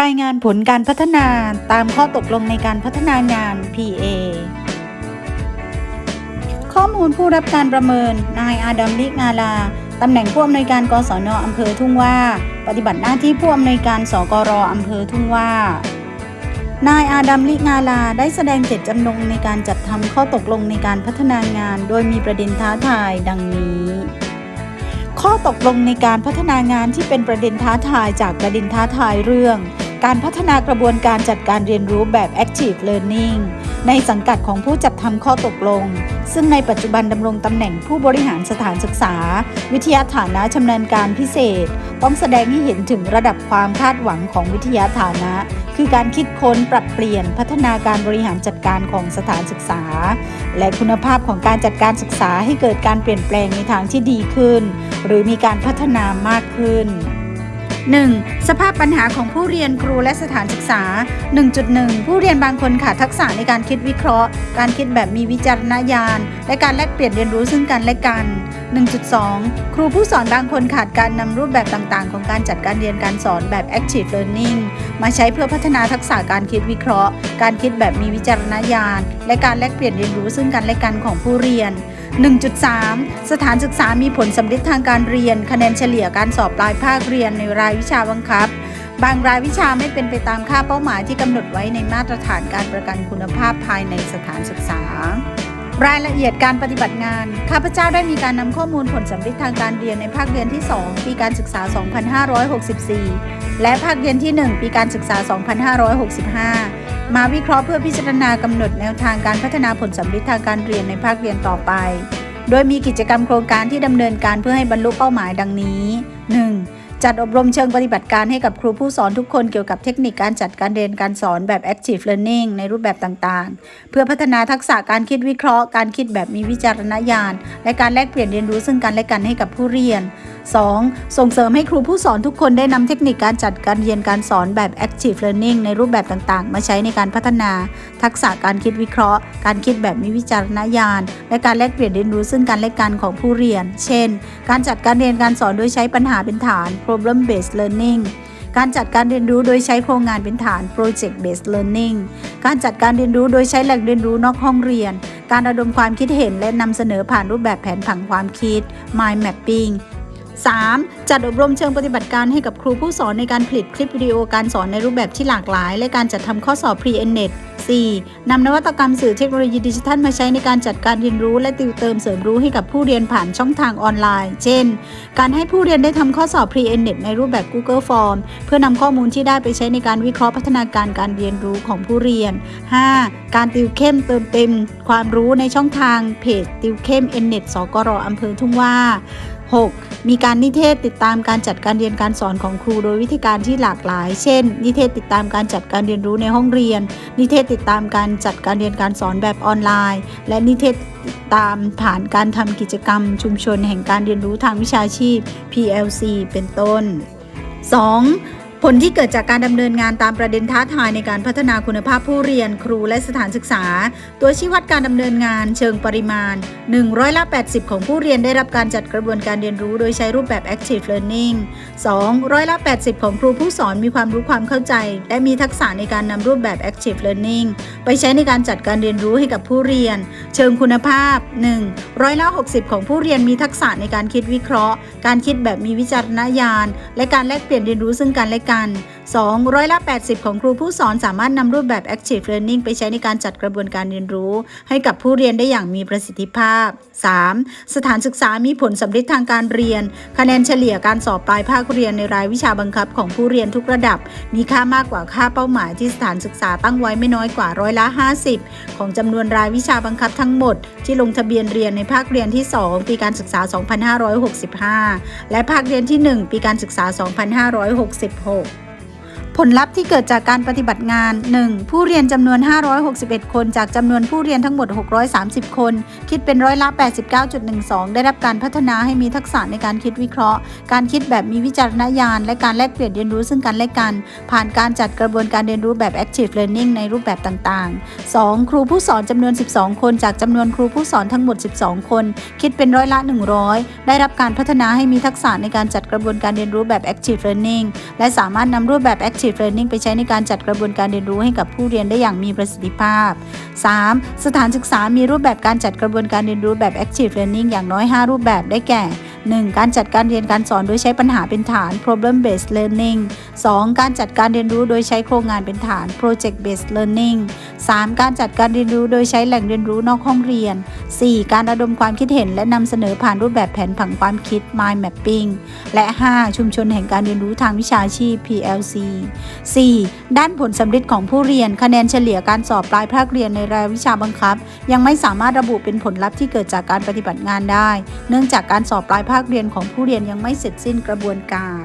รายงานผลการพัฒนาตามข้อตกลงในการพัฒนางาน PA ข้อมูลผู้รับการประเมิน นายอาดัมลิกนาลา ตำแหน่งผู้อำนวยการกศนอำเภอทุ่งว่า ปฏิบัติหน้าที่ผู้อำนวยการสกรอำเภอทุ่งว่า นายอาดัมลิกนาลาได้แสดงเจตจำนงในการจัดทำข้อตกลงในการพัฒนางาน โดยมีประเด็นท้าทายดังนี้ ข้อตกลงในการพัฒนางานที่เป็นประเด็นท้าทายจากประเด็นท้าทายเรื่อง การพัฒนากระบวนการจัดการเรียนรู้แบบ Active Learning ในสังกัดของผู้จัดทำข้อตกลง ซึ่งในปัจจุบันดำรงตำแหน่งผู้บริหารสถานศึกษา วิทยาฐานะชำนาญการพิเศษ ต้องแสดงให้เห็นถึงระดับความคาดหวังของวิทยาฐานะ คือการคิดค้นปรับเปลี่ยนพัฒนาการบริหารจัดการของสถานศึกษา และคุณภาพของการจัดการศึกษาให้เกิดการเปลี่ยนแปลงในทางที่ดีขึ้น หรือมีการพัฒนามากขึ้น 1. สภาพปัญหาของผู้เรียนครูและสถานศึกษา 1.1 ผู้เรียนบางคนขาดทักษะในการคิดวิเคราะห์ การคิดแบบมีวิจารณญาณ และการแลกเปลี่ยนเรียนรู้ซึ่งกันและกัน 1.2 ครูผู้สอนบางคนขาดการนำรูปแบบต่างๆ ของการจัดการเรียนการสอนแบบ active learning มาใช้เพื่อพัฒนาทักษะการคิดวิเคราะห์ การคิดแบบมีวิจารณญาณ และการแลกเปลี่ยนเรียนรู้ซึ่งกันและกันของผู้เรียน 1.3 สถานศึกษามีผลสำเร็จทางการเรียน คะแนนเฉลี่ยการสอบปลายภาคเรียนในรายวิชาบังคับ บางรายวิชาไม่เป็นไปตามค่าเป้าหมายที่กำหนดไว้ในมาตรฐานการประกันคุณภาพภายในสถานศึกษารายละเอียดการปฏิบัติงาน ข้าพเจ้าได้มีการนำข้อมูลผลสำเร็จทางการเรียนในภาคเรียนที่ 2 ปีการศึกษา 2564 และภาคเรียนที่ 1 ปีการศึกษา 2565 มาวิเคราะห์เพื่อพิจารณากำหนดแนวทางการพัฒนาผลสัมฤทธิ์ทางการเรียนในภาคเรียนต่อไป โดยมีกิจกรรมโครงการที่ดำเนินการเพื่อให้บรรลุเป้าหมายดังนี้ 1. จัดอบรมเชิงปฏิบัติการให้กับครูผู้สอนทุกคนเกี่ยวกับเทคนิคการจัดการเรียนการสอนแบบ active learning ในรูปแบบต่างๆ เพื่อพัฒนาทักษะการคิดวิเคราะห์ การคิดแบบมีวิจารณญาณ และการแลกเปลี่ยนเรียนรู้ซึ่งกันและกันให้กับผู้เรียน 2. ส่งเสริมให้ครูผู้สอนทุกคนได้นำเทคนิคการจัดการเรียนการสอนแบบ active learning ในรูปแบบต่างๆ มาใช้ในการพัฒนา ทักษะการคิดวิเคราะห์ การคิดแบบมีวิจารณญาณ และการแลกเปลี่ยนเรียนรู้ซึ่งกันและกันของผู้เรียน เช่น การจัดการเรียนการสอนโดยใช้ปัญหาเป็นฐาน problem based learning การจัดการเรียนรู้โดยใช้โครงงานเป็นฐาน project based learning การจัดการเรียนรู้โดยใช้แหล่งเรียนรู้นอกห้องเรียน การระดมความคิดเห็นและนำเสนอผ่านรูปแบบแผนผังความคิด mind mapping 3. จัดอบรมเชิงปฏิบัติการให้กับครูผู้สอนในการผลิตคลิปวิดีโอการสอนในรูปแบบที่หลากหลาย และการจัดทำข้อสอบ Pre-NET 4. นำนวัตกรรมสื่อเทคโนโลยีดิจิทัลมาใช้ในการจัดการเรียนรู้และติวเติมเสริมรู้ให้กับผู้เรียนผ่านช่องทางออนไลน์ เช่น การให้ผู้เรียนได้ทำข้อสอบ Pre-NET ในรูปแบบ Google Form เพื่อนำข้อมูลที่ได้ไปใช้ในการวิเคราะห์พัฒนาการการเรียนรู้ของผู้เรียน 5. การติวเข้มเติมเต็ม ความรู้ในช่องทางเพจติวเข้ม NNET สกรอำเภอทุ่งว่า 6. มีการนิเทศติดตามการจัดการเรียนการสอนของครูโดยวิธีการที่หลากหลาย เช่น นิเทศติดตามการจัดการเรียนรู้ในห้องเรียน นิเทศติดตามการจัดการเรียนการสอนแบบออนไลน์ และนิเทศติดตามผ่านการทำกิจกรรม ชุมชนแห่งการเรียนรู้ทางวิชาชีพ PLC เป็นต้น 2. ผลที่เกิดจากการดำเนินงานตามประเด็นท้าทายในการพัฒนาคุณภาพผู้เรียนครูและสถานศึกษา ตัวชี้วัดการดำเนินงานเชิงปริมาณ1ร้อยละ80 ของผู้เรียนได้รับการจัดกระบวนการเรียนรู้โดยใช้รูปแบบ active learning 2ร้อยละ80 ของครูผู้สอนมีความรู้ความเข้าใจ และมีทักษะในการนำรูปแบบ active learning ไปใช้ในการจัดการเรียนรู้ให้กับผู้เรียน เชิงคุณภาพ1ร้อยละ60 ของผู้เรียนมีทักษะในการคิดวิเคราะห์ การคิดแบบมีวิจารณญาณ และการแลกเปลี่ยนเรียนรู้ซึ่งกันและกันจันทร์ 2. ร้อยละ 80 ของครูผู้สอนสามารถนำรูปแบบ active learning ไปใช้ในการจัดกระบวนการเรียนรู้ ให้กับผู้เรียนได้อย่างมีประสิทธิภาพ 3. สถานศึกษามีผลสำเร็จทางการเรียน คะแนนเฉลี่ยการสอบปลายภาคเรียนในรายวิชาบังคับของผู้เรียนทุกระดับ มีค่ามากกว่าค่าเป้าหมายที่สถานศึกษาตั้งไว้ไม่น้อยกว่าร้อยละ 50 ของจำนวนรายวิชาบังคับทั้งหมด ที่ลงทะเบียนเรียนในภาคเรียนที่ 2 ปีการศึกษา 2565 และภาคเรียนที่ 1 ปีการศึกษา 2566 ผลลัพธ์ที่เกิดจากการปฏิบัติงาน 1. ผู้เรียนจำนวน 561 คน จากจำนวนผู้เรียนทั้งหมด 630 คน คิดเป็นร้อยละ 89.12 ได้รับการพัฒนาให้มีทักษะในการคิดวิเคราะห์ การคิดแบบมีวิจารณญาณ และการแลกเปลี่ยนเรียนรู้ซึ่งกันและกัน ผ่านการจัดกระบวนการเรียนรู้แบบ active learning ในรูปแบบต่างๆ 2. ครูผู้สอนจำนวน 12 คน จากจำนวนครูผู้สอนทั้งหมด 12 คน คิดเป็นร้อยละ 100 ได้รับการพัฒนาให้มีทักษะในการจัดกระบวนการเรียนรู้แบบ active learning และสามารถนำรูปแบบ active Active Learning ไปใช้ในการจัดกระบวนการเรียนรู้ให้กับผู้เรียนได้อย่างมีประสิทธิภาพ 3. สถานศึกษามีรูปแบบการจัดกระบวนการเรียนรู้แบบ Active Learning อย่างน้อย 5 รูปแบบได้แก่ 1. การจัดการเรียนการสอนโดยใช้ปัญหาเป็นฐาน problem based learning 2. การจัดการเรียนรู้โดยใช้โครงงานเป็นฐาน project based learning 3. การจัดการเรียนรู้โดยใช้แหล่งเรียนรู้นอกห้องเรียน 4. การระดมความคิดเห็นและนำเสนอผ่านรูปแบบแผนผังความคิด mind mapping และ 5. ชุมชนแห่งการเรียนรู้ทางวิชาชีพ PLC 4. ด้านผลสำเร็จของผู้เรียนคะแนนเฉลี่ยการสอบปลายภาคเรียนในรายวิชาบังคับ ยังไม่สามารถระบุเป็นผลลัพธ์ที่เกิดจากการปฏิบัติงานได้ เนื่องจากการสอบปลายภาคภาคเรียนของผู้เรียนยังไม่เสร็จสิ้นกระบวนการ